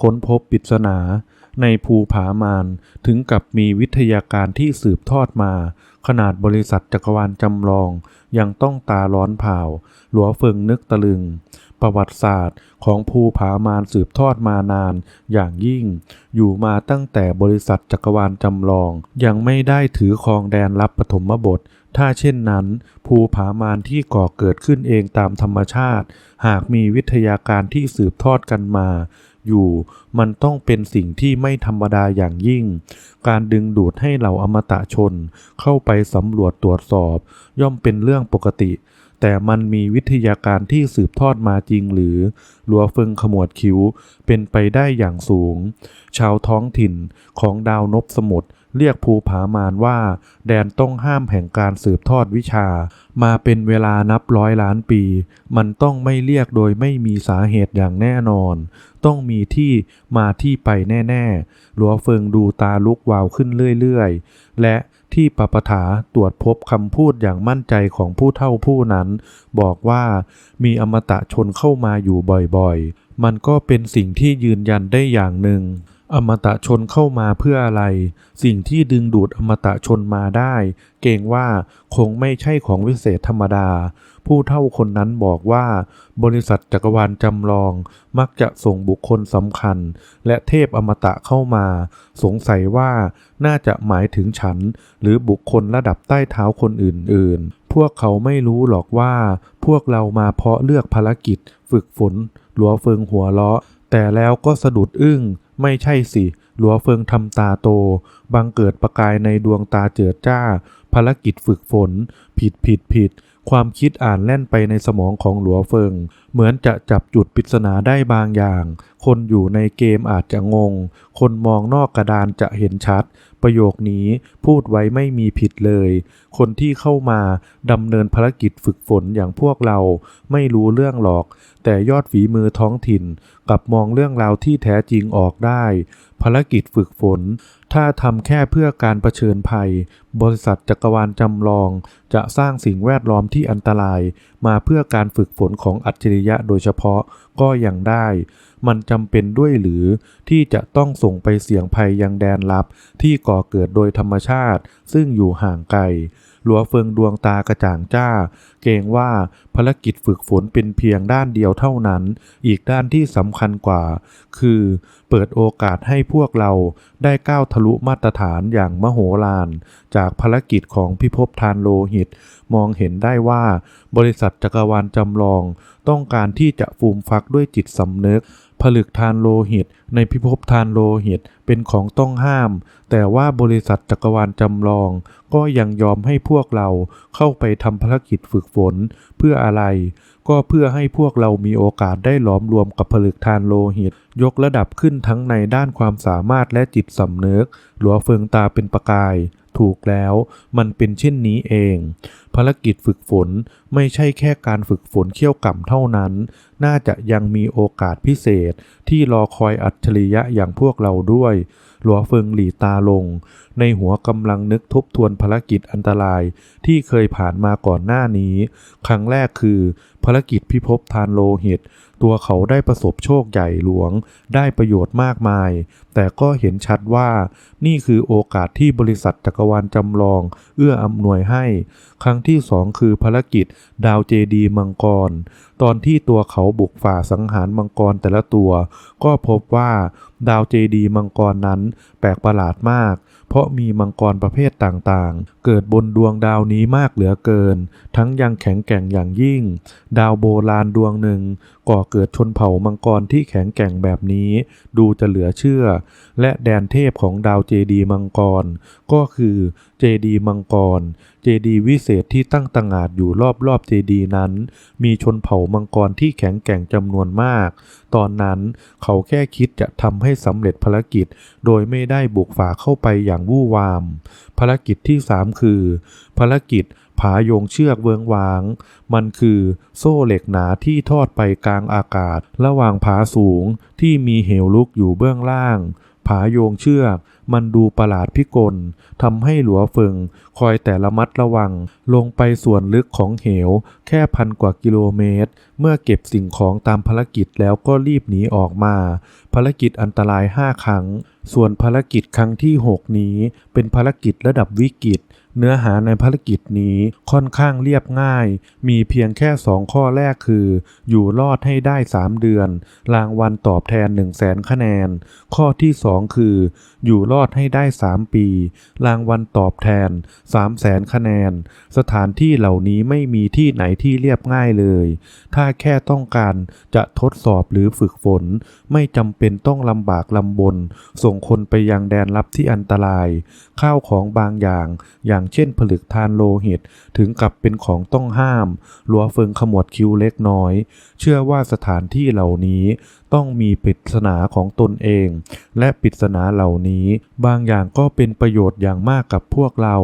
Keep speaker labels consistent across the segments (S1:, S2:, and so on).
S1: ค้นพบปริศนาในภูผามานถึงกับมีวิทยาการที่สืบทอดมา ขนาดบริษัทจักรวาลจำลอง ยังต้องตาร้อนเผาหลัวเฟิงนึกตะลึง ประวัติศาสตร์ของภูผามานสืบทอดมานานอย่างยิ่ง อยู่มาตั้งแต่บริษัทจักรวาลจำลอง ยังไม่ได้ถือครองแดนรับปฐมบท ถ้าเช่นนั้น ภูผามานที่ก่อเกิดขึ้นเองตามธรรมชาติ หากมีวิทยาการที่สืบทอดกันมา อยู่ มันต้องเป็นสิ่งที่ไม่ธรรมดาอย่างยิ่ง การดึงดูดให้เหล่าอมตะชน เข้าไปสำรวจตรวจสอบ ย่อมเป็นเรื่องปกติ แต่มันมีวิทยาการที่สืบทอดมาจริงหรือ หลัวเฟิงขมวดคิ้ว เป็นไปได้อย่างสูง ชาวท้องถิ่นของดาวนบสมุทร เรียกภูผามานว่า แดนต้องห้ามแห่งการสืบทอดวิชา มาเป็นเวลานับร้อยล้านปี มันต้องไม่เรียกโดยไม่มีสาเหตุอย่างแน่นอน ต้องมีที่มาที่ไปแน่ๆ หลัวเฟิงดูตาลุกวาวขึ้นเรื่อยๆ และที่ปปถาตรวจพบคำพูดอย่างมั่นใจของผู้เฒ่าผู้นั้น บอกว่ามีอมตะชนเข้ามาอยู่บ่อยๆ มันก็เป็นสิ่งที่ยืนยันได้อย่างหนึ่ง อมตะชนเข้ามาเพื่ออะไร สิ่งที่ดึงดูดอมตะชนมาได้ เกรงว่าคงไม่ใช่ของวิเศษธรรมดา ผู้เฒ่าคนนั้นบอกว่า บริษัทจักรวาลจำลอง มักจะส่งบุคคลสำคัญ และเทพอมตะเข้ามา สงสัยว่าน่าจะหมายถึงฉัน หรือบุคคลระดับใต้เท้าคนอื่นๆ พวกเขาไม่รู้หรอกว่า พวกเรามาเพราะเลือกภารกิจ ฝึกฝน หลัวเฟิงหัวเราะแต่แล้วก็สะดุดอึ้ง ไม่ใช่สิ หลัวเฟิงทำตาโต บังเกิดประกายในดวงตาเจิดจ้า ภารกิจฝึกฝน ผิดผิดผิด ความคิดอ่านแล่นไปในสมองของหลัวเฟิง เหมือนจะจับจุดปริศนาได้บางอย่าง คนอยู่ในเกมอาจจะงง คนมองนอกกระดานจะเห็นชัด ประโยคนี้พูดไว้ไม่มีผิดเลย คนที่เข้ามาดำเนินภารกิจฝึกฝนอย่างพวกเราไม่รู้เรื่องหรอก แต่ยอดฝีมือท้องถิ่นกลับมองเรื่องราวที่แท้จริงออกได้ภารกิจฝึกฝน ถ้าทำแค่เพื่อการรเผชิญภัย บริษัทจักรวาลจำลอง จะสร้างสิ่งแวดล้อมที่อันตราย มาเพื่อการฝึกฝนของอัจฉริยะโดยเฉพาะก็ยังได้ มันจำเป็นด้วยหรือที่จะต้องส่งไปเสี่ยงภัยยังแดนลับ ที่ก่อเกิดโดยธรรมชาติ ซึ่งอยู่ห่างไกล หลัวเฟิงดวงตากระจ่างจ้า เกรงว่าภารกิจฝึกฝนเป็นเพียงด้านเดียวเท่านั้น อีกด้านที่สำคัญกว่า คือเปิดโอกาสให้พวกเราได้ก้าวทะลุมาตรฐานอย่างมโหฬารจากภารกิจของพิภพทานโลหิต มองเห็นได้ว่า บริษัทจักรวาลจำลอง ต้องการที่จะฟูมฟักด้วยจิตสำนึก ผลึกทานโลหิต ในพิภพทานโลหิตเป็นของต้องห้าม แต่ว่าบริษัทจักรวาลจำลอง ก็ยังยอมให้พวกเราเข้าไปทำภารกิจฝึกฝนเพื่ออะไร ก็เพื่อให้พวกเรามีโอกาสได้หลอมรวมกับผลึกทานโลหิต ยกระดับขึ้นทั้งในด้านความสามารถและจิตสำนึก หลัวเฟิงตาเป็นประกาย ถูกแล้ว มันเป็นเช่นนี้เอง ภารกิจฝึกฝนไม่ใช่แค่การฝึกฝนเขี้ยวก่ำเท่านั้น น่าจะยังมีโอกาสพิเศษที่รอคอยอัจฉริยะอย่างพวกเราด้วย หลัวเฟิงหลีตาลง ในหัวกำลังนึกทบทวนภารกิจอันตรายที่เคยผ่านมาก่อนหน้านี้ ครั้งแรกคือภารกิจพิภพทานโลหิต ตัวเขาได้ประสบโชคใหญ่หลวง ได้ประโยชน์มากมาย แต่ก็เห็นชัดว่านี่คือโอกาสที่บริษัทจักรวาลจำลอง เอื้ออำนวยให้ ครั้งที่สองคือภารกิจดาวเจดีมังกร ตอนที่ตัวเขาบุกฝ่าสังหารมังกรแต่ละตัว ก็พบว่าดาวเจดีมังกรนั้นแปลกประหลาดมากเพราะมีมังกรประเภทต่างๆ เกิดบนดวงดาวนี้มากเหลือเกิน ทั้งยังแข็งแกร่งอย่างยิ่ง ดาวโบราณดวงหนึ่ง ก่อเกิดชนเผ่ามังกรที่แข็งแกร่งแบบนี้ ดูจะเหลือเชื่อ และแดนเทพของดาวเจดีมังกร ก็คือเจดีมังกร เจดีวิเศษที่ตั้งตางาดอยู่รอบๆเจดีย์นั้น มีชนเผ่ามังกรที่แข็งแกร่งจำนวนมาก ตอนนั้นเขาแค่คิดจะทำให้สำเร็จภารกิจ โดยไม่ได้บุกฝ่าเข้าไปอย่างวู่วาม ภารกิจที่ 3 คือ ภารกิจผาโยงเชือกเวิงวาง มันคือโซ่เหล็กหนาที่ทอดไปกลางอากาศ ระหว่างผาสูงที่มีเหวลุกอยู่เบื้องล่าง ผาโยงเชือก มันดูประหลาดพิกลทำให้หลัวเฟิงคอยแต่ละมัดระวัง ลงไปส่วนลึกของเหว แค่พันกว่ากิโลเมตร เมื่อเก็บสิ่งของตามภารกิจแล้วก็รีบหนีออกมา ภารกิจอันตราย 5 ครั้ง ส่วนภารกิจครั้งที่ 6 นี้ เป็นภารกิจระดับวิกฤตเนื้อหาในภารกิจนี้ค่อนข้างเรียบง่าย มีเพียงแค่ 2 ข้อแรกคือ อยู่รอดให้ได้ 3 เดือน รางวัลตอบแทน 1 0 0 0 0แสนคะแนน ข้อที่ 2 คือ อยู่รอดให้ได้ 3 ปี รางวัลตอบแทน 3 0 0แสนคะแนน สถานที่เหล่านี้ไม่มีที่ไหนที่เรียบง่ายเลย ถ้าแค่ต้องการจะทดสอบหรือฝึกฝน ไม่จำเป็นต้องลำบากลำบน ส่งคนไปยังแดนลับที่อันตราย ข้าวของบางอย่าง อย่างเช่นผลึกทานโลหิต ถึงกับเป็นของต้องห้ามลัวเฟิงขมวดคิ้วเล็กน้อย เชื่อว่าสถานที่เหล่านี้ต้องมีปริศนาของตนเอง และปริศนาเหล่านี้ บางอย่างก็เป็นประโยชน์อย่างมากกับพวกเรา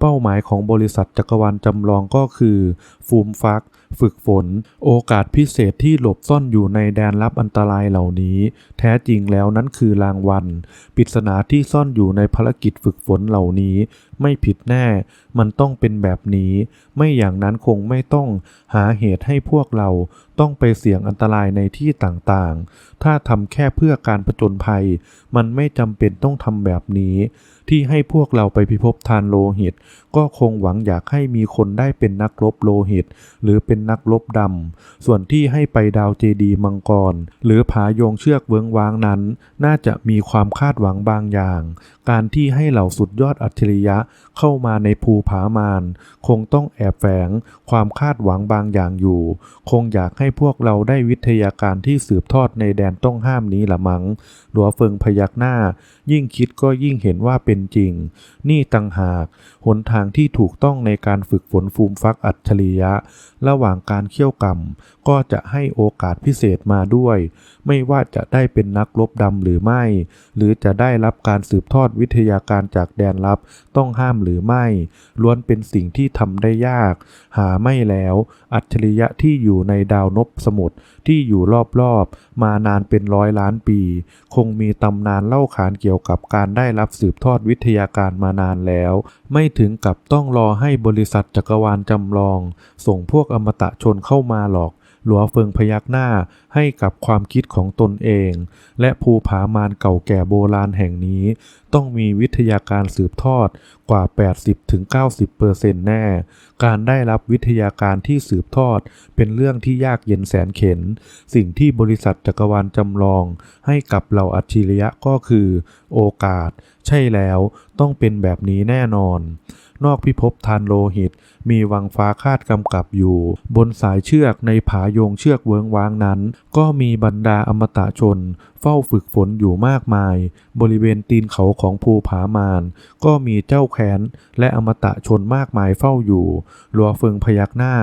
S1: เป้าหมายของบริษัทจักรวาลจำลองก็คือ ฟูมฟัก ฝึกฝน โอกาสพิเศษที่หลบซ่อนอยู่ในแดนลับอันตรายเหล่านี้ แท้จริงแล้วนั้นคือรางวัลปริศนาที่ซ่อนอยู่ในภารกิจฝึกฝนเหล่านี้ ไม่ผิดแน่ มันต้องเป็นแบบนี้ ไม่อย่างนั้นคงไม่ต้องหาเหตุให้พวกเราต้องไปเสี่ยงอันตรายในที่ต่างๆ ถ้าทำแค่เพื่อการผจญภัย มันไม่จำเป็นต้องทำแบบนี้ ที่ให้พวกเราไปพิภพทานโลหิต ก็คงหวังอยากให้มีคนได้เป็นนักรบโลหิต หรือเป็นนักรบดำ ส่วนที่ให้ไปดาวเจดีย์มังกร หรือผาโยงเชือกเวิงวางนั้น น่าจะมีความคาดหวังบางอย่าง การที่ให้เหล่าสุดยอดอัจฉริยะเข้ามาในภูผามาน คงต้องแอบแฝงความคาดหวังบางอย่างอยู่ คงอยากให้พวกเราได้วิทยาการที่สืบทอดในแดนต้องห้ามนี้ละมัง้งหลัวเฟิงพยักหน้า ยิ่งคิดก็ยิ่งเห็นว่าเป็นจริง นี่ตังหากหนทางที่ถูกต้องในการฝึกฝนฟูมฟักอัจฉริยะ ระหว่างการเคี่ยวกรรม ก็จะให้โอกาสพิเศษมาด้วย ไม่ว่าจะได้เป็นนักรบดำหรือไม่ หรือจะได้รับการสืบทอดวิทยาการจากแดนลับต้องห้ามหรือไม่ ล้วนเป็นสิ่งที่ทำได้ยาก หาไม่แล้ว อัจฉริยะที่อยู่ในดาวนพสมุทรที่อยู่รอบๆมานานเป็นร้อยล้านปี คงมีตำนานเล่าขานเกี่ยวกับการได้รับสืบทอดวิทยาการมานานแล้ว ไม่ถึงกับต้องรอให้บริษัทจักรวาลจำลอง ส่งพวกอมตะชนเข้ามาหรอก หลัวเฟิงพยักหน้าให้กับความคิดของตนเอง และภูผามานเก่าแก่โบราณแห่งนี้ ต้องมีวิทยาการสืบทอดกว่า 80-90%แน่ การได้รับวิทยาการที่สืบทอดเป็นเรื่องที่ยากเย็นแสนเข็น สิ่งที่บริษัทจักรวาลจำลอง ให้กับเหล่าอัจฉริยะก็คือ โอกาส ใช่แล้ว ต้องเป็นแบบนี้แน่นอน นอกพิภพทานโลหิต มีวังฟ้าคาดกำกับอยู่ บนสายเชือกในผาโยงเชือกเวิงวางนั้น ก็มีบรรดาอมตะชน เฝ้าฝึกฝนอยู่มากมาย บริเวณตีนเขาของภูผามาน ก็มีเจ้าแค้นและอมตะชนมากมายเฝ้าอยู่หลัวเฟิงพยักหน้า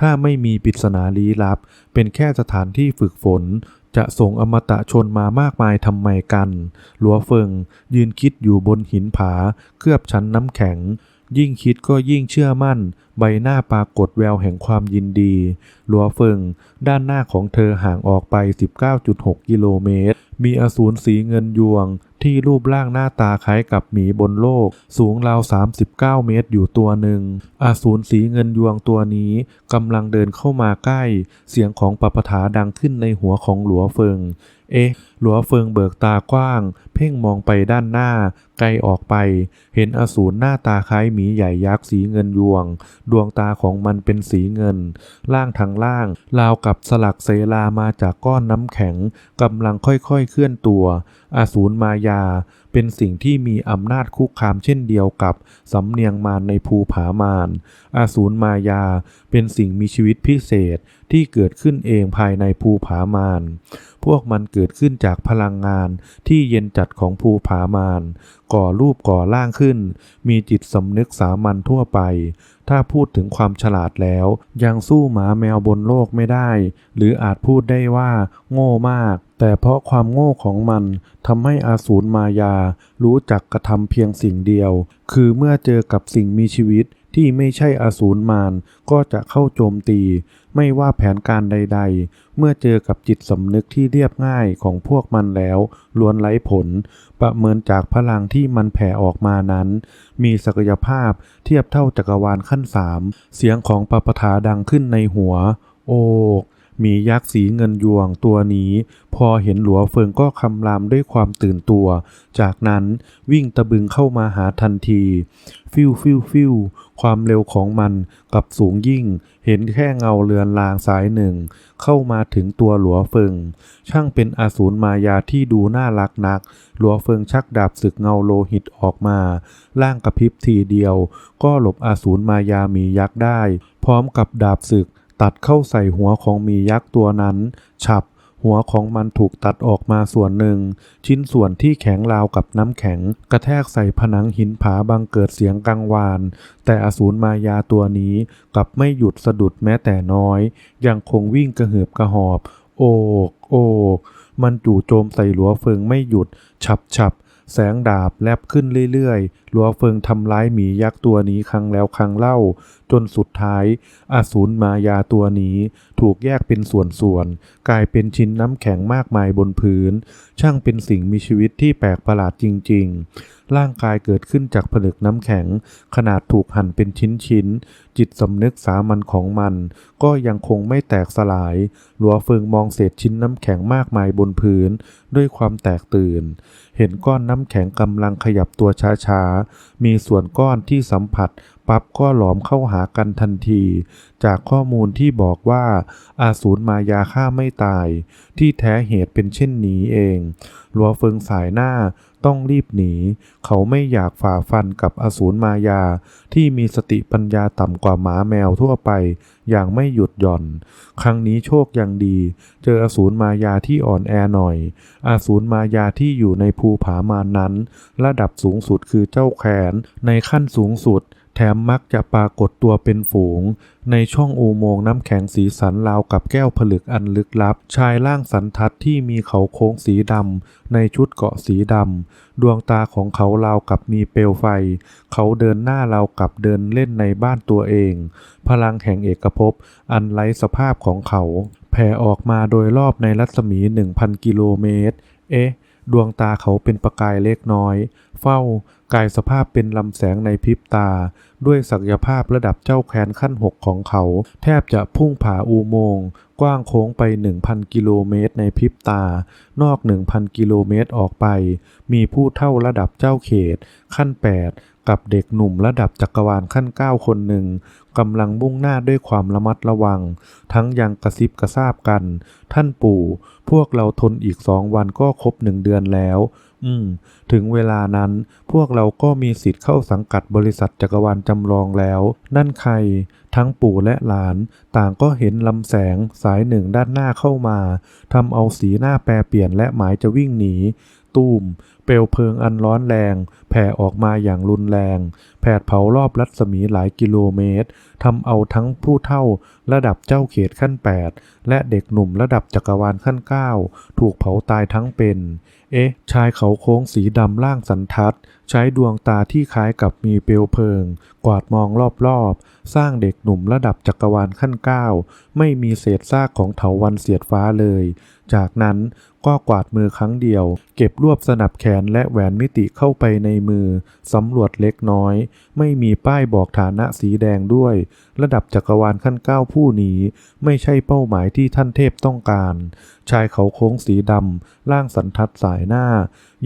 S1: ถ้าไม่มีปริศนาลี้ลับ เป็นแค่สถานที่ฝึกฝนจะส่งอมตะชนมามากมายทำไมกัน หลัวเฟิงยืนคิดอยู่บนหินผา เคลือบชั้นน้ำแข็ง ยิ่งคิดก็ยิ่งเชื่อมั่น ใบหน้าปรากฏแววแห่งความยินดีหลัวเฟิง ด้านหน้าของเธอห่างออกไป 19.6 กิโลเมตร มีอสูรสีเงินยวง ที่รูปร่างหน้าตาคล้ายกับหมีบนโลก สูงราว 39 เมตรอยู่ตัวหนึ่ง อสูรสีเงินยวงตัวนี้กำลังเดินเข้ามาใกล้ เสียงของปปถาดังขึ้นในหัวของหลัวเฟิง เอ๊ะ หลัวเฟิงเบิกตากว้าง เพ่งมองไปด้านหน้า ไกลออกไป เห็นอสูรหน้าตาคล้ายหมีใหญ่ยักษ์สีเงินยวง ดวงตาของมันเป็นสีเงิน ล่างทางล่าง ราวกับสลักเซลามาจากก้อนน้ำแข็ง กำลังค่อยๆเคลื่อนตัว อสูรมายา เป็นสิ่งที่มีอำนาจคุกคามเช่นเดียวกับสำเนียงมารในภูผามานอาสูรมายา เป็นสิ่งมีชีวิตพิเศษที่เกิดขึ้นเองภายในภูผามานพวกมันเกิดขึ้นจากพลังงานที่เย็นจัดของภูผามานก่อรูปก่อร่างขึ้น มีจิตสำนึกสามัญทั่วไป ถ้าพูดถึงความฉลาดแล้ว ยังสู้หมาแมวบนโลกไม่ได้ หรืออาจพูดได้ว่า โง่มาก แต่เพราะความโง่ของมันทำให้อาสูรมายา รู้จักกระทำเพียงสิ่งเดียว คือเมื่อเจอกับสิ่งมีชีวิตที่ไม่ใช่อสูรมารก็จะเข้าโจมตี ไม่ว่าแผนการใด ๆ เมื่อเจอกับจิตสำนึกที่เรียบง่ายของพวกมันแล้วล้วนไร้ผล ประเมินจากพลังที่มันแผ่ออกมานั้น มีศักยภาพเทียบเท่าจักรวาลขั้นสามเสียงของปปทาดังขึ้นในหัว โอก มียักษ์สีเงินยวงตัวนี้ พอเห็นหลัวเฟิงก็คำรามด้วยความตื่นตัว จากนั้นวิ่งตะบึงเข้ามาหาทันที ฟิวฟิวฟิวความเร็วของมันกับสูงยิ่ง เห็นแค่เงาเรือนลางสายหนึ่ง เข้ามาถึงตัวหลัวเฟิง ช่างเป็นอสูรมายาที่ดูน่ารักนัก หลัวเฟิงชักดาบศึกเงาโลหิตออกมา ล่างกระพริบทีเดียว ก็หลบอสูรมายามียักษ์ได้ พร้อมกับดาบศึก ตัดเข้าใส่หัวของมียักษ์ตัวนั้น ฉับ หัวของมันถูกตัดออกมาส่วนหนึ่ง ชิ้นส่วนที่แข็งราวกับน้ำแข็ง กระแทกใส่ผนังหินผาบังเกิดเสียงกังวาน แต่อสูรมายาตัวนี้กลับไม่หยุดสะดุดแม้แต่น้อย ยังคงวิ่งกระหืบกระหอบ โอกโอกมันจู่โจมใส่หลัวเฟิงไม่หยุด ฉับฉับ แสงดาบแลบขึ้นเรื่อยๆ ลัวเฟิงทำร้ายหมียักษ์ตัวนี้ครั้งแล้วครั้งเล่า จนสุดท้าย อสูรมายาตัวนี้ถูกแยกเป็นส่วนๆ กลายเป็นชิ้นน้ำแข็งมากมายบนพื้น ช่างเป็นสิ่งมีชีวิตที่แปลกประหลาดจริง ๆ ร่างกายเกิดขึ้นจากผลึกน้ำแข็ง ขนาดถูกหั่นเป็นชิ้นๆ จิตสำนึกสามัญของมัน ก็ยังคงไม่แตกสลาย หลัวเฟิงมองเศษชิ้นน้ำแข็งมากมายบนพื้น ด้วยความแตกตื่น เห็นก้อนน้ำแข็งกำลังขยับตัวช้าๆ มีส่วนก้อนที่สัมผัสปั๊บก็หลอมเข้าหากันทันที จากข้อมูลที่บอกว่า อาสูรมายาฆ่าไม่ตาย ที่แท้เหตุเป็นเช่นนี้เอง หลัวเฟิงสายหน้า ต้องรีบหนี เขาไม่อยากฝ่าฟันกับอสูรมายา ที่มีสติปัญญาต่ำกว่าหมาแมวทั่วไป อย่างไม่หยุดหย่อน ครั้งนี้โชคยังดี เจออสูรมายาที่อ่อนแอหน่อย อสูรมายาที่อยู่ในภูผามานั้น ระดับสูงสุดคือเจ้าแขนในขั้นสูงสุด แถมมักจะปรากฏตัวเป็นฝูง ในช่องอุโมงค์น้ำแข็งสีสันราวกับแก้วผลึกอันลึกลับ ชายร่างสันทัดที่มีเขาโค้งสีดำในชุดเกาะสีดำดวงตาของเขาราวกับมีเปลวไฟ เขาเดินหน้าราวกับเดินเล่นในบ้านตัวเอง พลังแห่งเอกภพอันไร้สภาพของเขา แผ่ออกมาโดยรอบในรัศมี 1,000 กิโลเมตร เอ๊ะดวงตาเขาเป็นประกายเล็กน้อย เฝ้ากายสภาพเป็นลำแสงในพริบตา ด้วยศักยภาพระดับเจ้าแคนขั้นหกของเขา แทบจะพุ่งผ่าอุโมงค์กว้างโค้งไป 1,000 กิโลเมตรในพริบตา นอก 1,000 กิโลเมตรออกไป มีผู้เท่าระดับเจ้าเขต ขั้น 8 กับเด็กหนุ่มระดับจักรวาลขั้น 9 คนหนึ่งกำลังมุ่งหน้าด้วยความระมัดระวัง ทั้งยังกระซิบกระซาบกัน ท่านปู่ พวกเราทนอีกสองวันก็ครบหนึ่งเดือนแล้ว อืม ถึงเวลานั้นพวกเราก็มีสิทธิ์เข้าสังกัดบริษัทจักรวาลจำลองแล้ว นั่นใคร ทั้งปู่และหลาน ต่างก็เห็นลำแสงสายหนึ่งด้านหน้าเข้ามาทำเอาสีหน้าแปรเปลี่ยนและหมายจะวิ่งหนี ตูม เปลวเพลิงอันร้อนแรง แผ่ออกมาอย่างรุนแรง แผดเผารอบรัศมีหลายกิโลเมตรทำเอาทั้งผู้เท่าระดับเจ้าเขตขั้น 8 และเด็กหนุ่มระดับจักรวาลขั้น 9 ถูกเผาตายทั้งเป็น เอ๊ะ ชายเขาโค้งสีดำล่างสันทัดใช้ดวงตาที่คล้ายกับมีเปลวเพลิง กวาดมองรอบๆ สร้างเด็กหนุ่มระดับจักรวาลขั้น9ไม่มีเศษซากของเถาวันเสียดฟ้าเลย จากนั้นก็กวาดมือครั้งเดียว เก็บรวบสนับแขนและแหวนมิติเข้าไปในมือ สำรวจเล็กน้อย ไม่มีป้ายบอกฐานะสีแดงด้วย ระดับจักรวาลขั้นเก้าผู้นี้ ไม่ใช่เป้าหมายที่ท่านเทพต้องการ ชายเขาโค้งสีดำล่างสันทัดสายหน้า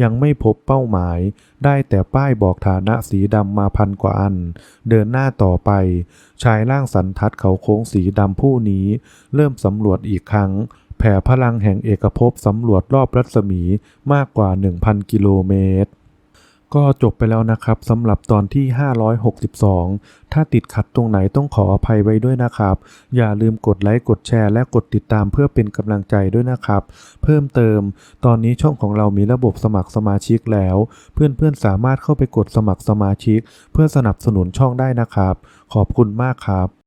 S1: ยังไม่พบเป้าหมาย ได้แต่ป้ายบอกฐานะสีดำมาพันกว่าอัน เดินหน้าต่อไป ชายล่างสันทัดเขาโค้งสีดำผู้นี้ เริ่มสำรวจอีกครั้ง แผ่พลังแห่งเอกภพสำรวจรอบรัศมีมากกว่า 1,000 กิโลเมตร ก็จบไปแล้วนะครับสำหรับตอนที่ 562 ถ้าติดขัดตรงไหนต้องขออภัยไว้ด้วยนะครับ อย่าลืมกดไลค์กดแชร์และกดติดตามเพื่อเป็นกำลังใจด้วยนะครับ เพิ่มเติม ตอนนี้ช่องของเรามีระบบสมัครสมาชิกแล้ว เพื่อนๆสามารถเข้าไปกดสมัครสมาชิก เพื่อสนับสนุนช่องได้นะครับ ขอบคุณมากครับ